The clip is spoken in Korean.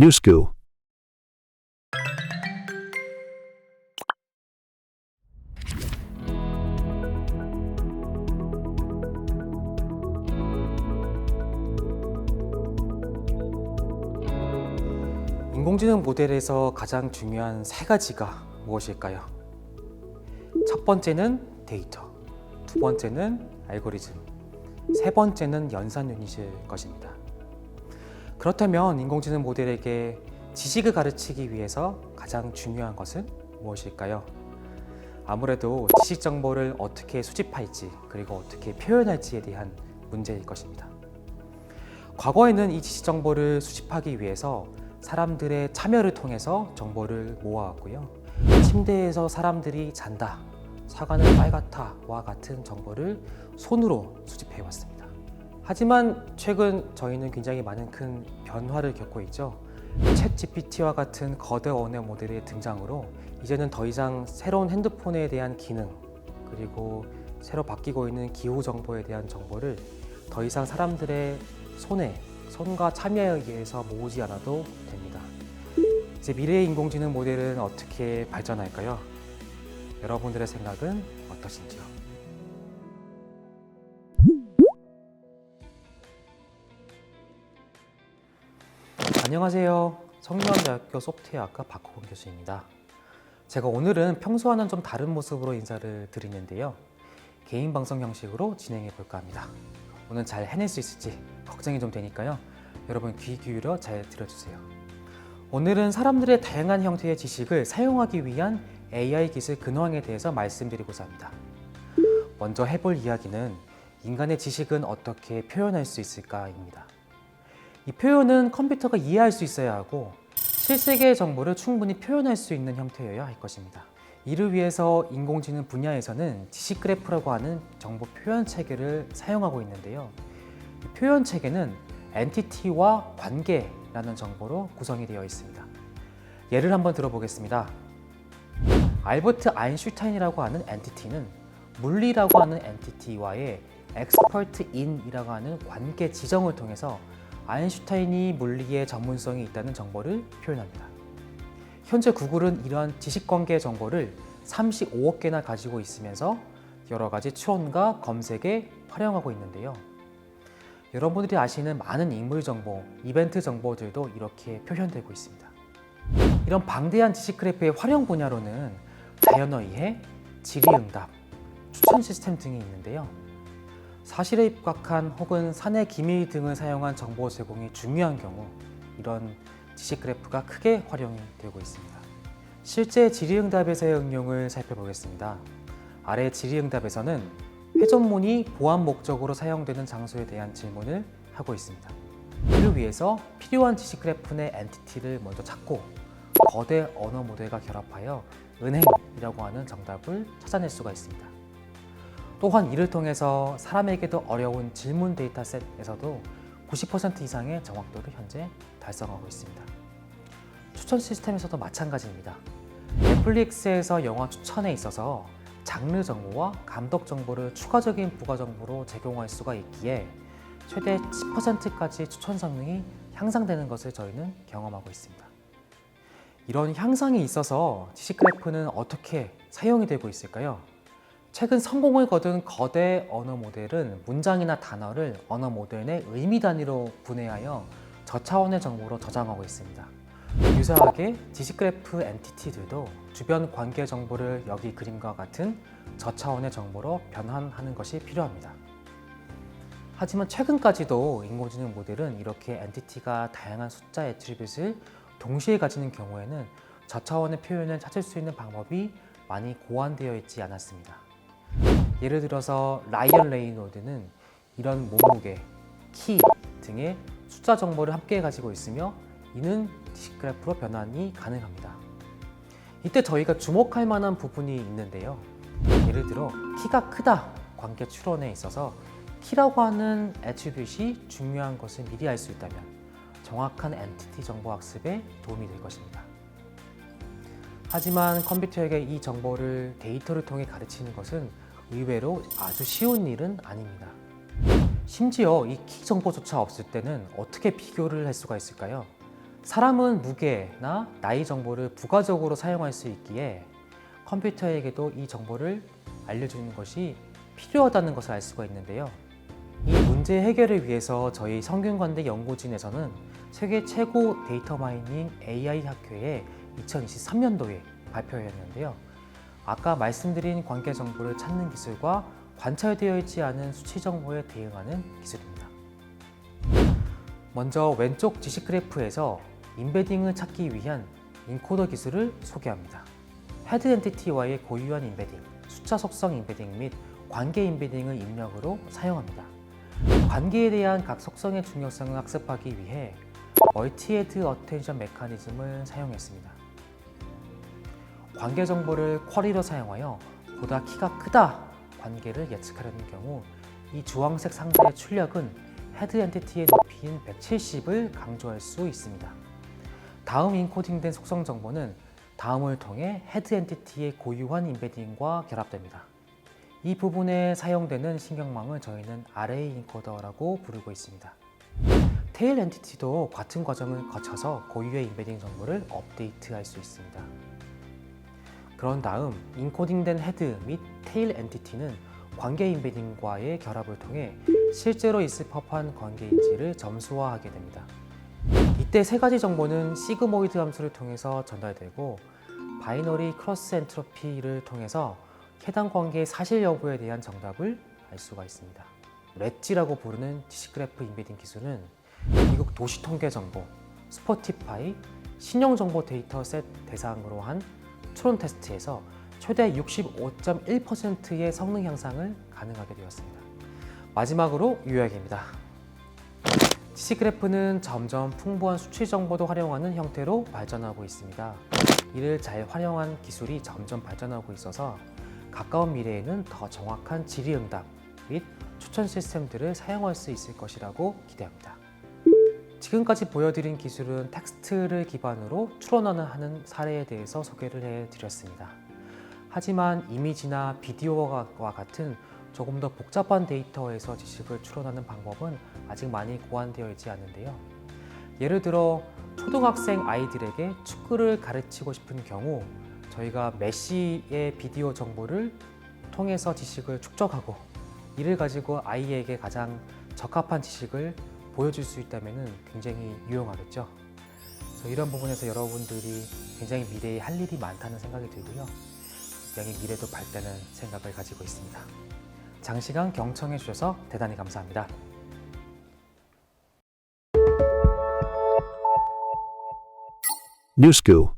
School. 인공지능 모델에서 가장 중요한 세 가지가 무엇일까요? 첫 번째는 데이터, 두 번째는 알고리즘, 세 번째는 연산 유닛일 것입니다. 그렇다면 인공지능 모델에게 지식을 가르치기 위해서 가장 중요한 것은 무엇일까요? 아무래도 지식 정보를 어떻게 수집할지 그리고 어떻게 표현할지에 대한 문제일 것입니다. 과거에는 이 지식 정보를 수집하기 위해서 사람들의 참여를 통해서 정보를 모아왔고요. 침대에서 사람들이 잔다, 사과는 빨갛다와 같은 정보를 손으로 수집해 왔습니다. 하지만 최근 저희는 굉장히 많은 큰 변화를 겪고 있죠. 챗 GPT와 같은 거대 언어 모델의 등장으로 이제는 더 이상 새로운 핸드폰에 대한 기능 그리고 새로 바뀌고 있는 기후 정보에 대한 정보를 더 이상 사람들의 손에 손과 참여에 의해서 모으지 않아도 됩니다. 이제 미래의 인공지능 모델은 어떻게 발전할까요? 여러분들의 생각은 어떠신지요? 안녕하세요. 성균관대학교 소프트웨어학과 박호건 교수입니다. 제가 오늘은 평소와는 좀 다른 모습으로 인사를 드리는데요. 개인 방송 형식으로 진행해 볼까 합니다. 오늘 잘 해낼 수 있을지 걱정이 좀 되니까요. 여러분 귀 기울여 잘 들어주세요. 오늘은 사람들의 다양한 형태의 지식을 사용하기 위한 AI 기술 근황에 대해서 말씀드리고자 합니다. 먼저 해볼 이야기는 인간의 지식은 어떻게 표현할 수 있을까입니다. 이 표현은 컴퓨터가 이해할 수 있어야 하고 실세계의 정보를 충분히 표현할 수 있는 형태여야 할 것입니다. 이를 위해서 인공지능 분야에서는 지식 그래프라고 하는 정보 표현 체계를 사용하고 있는데요. 이 표현 체계는 엔티티와 관계라는 정보로 구성이 되어 있습니다. 예를 한번 들어보겠습니다. 알버트 아인슈타인이라고 하는 엔티티는 물리라고 하는 엔티티와의 엑스퍼트 인이라고 하는 관계 지정을 통해서 아인슈타인이 물리의 전문성이 있다는 정보를 표현합니다. 현재 구글은 이러한 지식관계 정보를 35억 개나 가지고 있으면서 여러 가지 추론과 검색에 활용하고 있는데요. 여러분들이 아시는 많은 인물 정보, 이벤트 정보들도 이렇게 표현되고 있습니다. 이런 방대한 지식 그래프의 활용 분야로는 자연어 이해, 질의응답, 추천 시스템 등이 있는데요. 사실에 입각한 혹은 사내 기밀 등을 사용한 정보 제공이 중요한 경우 이런 지식 그래프가 크게 활용이 되고 있습니다. 실제 질의응답에서의 응용을 살펴보겠습니다. 아래 질의응답에서는 회전문이 보안 목적으로 사용되는 장소에 대한 질문을 하고 있습니다. 이를 위해서 필요한 지식 그래프 내 엔티티를 먼저 찾고 거대 언어 모델과 결합하여 은행이라고 하는 정답을 찾아낼 수가 있습니다. 또한 이를 통해서 사람에게도 어려운 질문 데이터셋에서도 90% 이상의 정확도를 현재 달성하고 있습니다. 추천 시스템에서도 마찬가지입니다. 넷플릭스에서 영화 추천에 있어서 장르 정보와 감독 정보를 추가적인 부가 정보로 제공할 수가 있기에 최대 10%까지 추천 성능이 향상되는 것을 저희는 경험하고 있습니다. 이런 향상이 있어서 지식 그래프는 어떻게 사용이 되고 있을까요? 최근 성공을 거둔 거대 언어 모델은 문장이나 단어를 언어 모델 내 의미 단위로 분해하여 저차원의 정보로 저장하고 있습니다. 유사하게 지식 그래프 엔티티들도 주변 관계 정보를 여기 그림과 같은 저차원의 정보로 변환하는 것이 필요합니다. 하지만 최근까지도 인공지능 모델은 이렇게 엔티티가 다양한 숫자 애트리뷰트를 동시에 가지는 경우에는 저차원의 표현을 찾을 수 있는 방법이 많이 고안되어 있지 않았습니다. 예를 들어서 라이언 레이노드는 이런 몸무게, 키 등의 숫자 정보를 함께 가지고 있으며 이는 디식 그래프로 변환이 가능합니다. 이때 저희가 주목할 만한 부분이 있는데요. 예를 들어 키가 크다 관계 추론에 있어서 키라고 하는 애트리뷰트이 중요한 것을 미리 알 수 있다면 정확한 엔티티 정보 학습에 도움이 될 것입니다. 하지만 컴퓨터에게 이 정보를 데이터를 통해 가르치는 것은 의외로 아주 쉬운 일은 아닙니다. 심지어 이 키 정보조차 없을 때는 어떻게 비교를 할 수가 있을까요? 사람은 무게나 나이 정보를 부가적으로 사용할 수 있기에 컴퓨터에게도 이 정보를 알려주는 것이 필요하다는 것을 알 수가 있는데요. 이 문제 해결을 위해서 저희 성균관대 연구진에서는 세계 최고 데이터 마이닝 AI 학회에 2023년도에 발표했는데요. 아까 말씀드린 관계 정보를 찾는 기술과 관찰되어 있지 않은 수치 정보에 대응하는 기술입니다. 먼저 왼쪽 지식 그래프에서 인베딩을 찾기 위한 인코더 기술을 소개합니다. 헤드 엔티티와의 고유한 인베딩, 숫자 속성 인베딩 및 관계 인베딩을 입력으로 사용합니다. 관계에 대한 각 속성의 중요성을 학습하기 위해 멀티 헤드 어텐션 메커니즘을 사용했습니다. 관계 정보를 쿼리로 사용하여 보다 키가 크다 관계를 예측하려는 경우 이 주황색 상자의 출력은 헤드 엔티티의 높이인 170을 강조할 수 있습니다. 다음 인코딩된 속성 정보는 다음을 통해 헤드 엔티티의 고유한 인베딩과 결합됩니다. 이 부분에 사용되는 신경망을 저희는 아레이 인코더라고 부르고 있습니다. 테일 엔티티도 같은 과정을 거쳐서 고유의 인베딩 정보를 업데이트할 수 있습니다. 그런 다음 인코딩된 헤드 및 테일 엔티티는 관계 인베딩과의 결합을 통해 실제로 있을 법한 관계인지를 점수화하게 됩니다. 이때 세 가지 정보는 시그모이드 함수를 통해서 전달되고 바이너리 크로스 엔트로피를 통해서 해당 관계의 사실 여부에 대한 정답을 알 수가 있습니다. 렛지라고 부르는 지식그래프 인베딩 기술은 미국 도시 통계 정보, 스포티파이, 신용 정보 데이터 셋 대상으로 한 추론 테스트에서 최대 65.1%의 성능 향상을 가능하게 되었습니다. 마지막으로 요약입니다. 지식 그래프는 점점 풍부한 수치 정보도 활용하는 형태로 발전하고 있습니다. 이를 잘 활용한 기술이 점점 발전하고 있어서 가까운 미래에는 더 정확한 질의응답 및 추천 시스템들을 사용할 수 있을 것이라고 기대합니다. 지금까지 보여드린 기술은 텍스트를 기반으로 추론하는 하는 사례에 대해서 소개를 해드렸습니다. 하지만 이미지나 비디오와 같은 조금 더 복잡한 데이터에서 지식을 추론하는 방법은 아직 많이 고안되어 있지 않는데요. 예를 들어 초등학생 아이들에게 축구를 가르치고 싶은 경우 저희가 메시의 비디오 정보를 통해서 지식을 축적하고 이를 가지고 아이에게 가장 적합한 지식을 보여줄 수 있다면 굉장히 유용하겠죠. 그래서 이런 부분에서 여러분들이 굉장히 미래에 할 일이 많다는 생각이 들고요. 굉장히 미래도 밝다는 생각을 가지고 있습니다. 장시간 경청해 주셔서 대단히 감사합니다. School.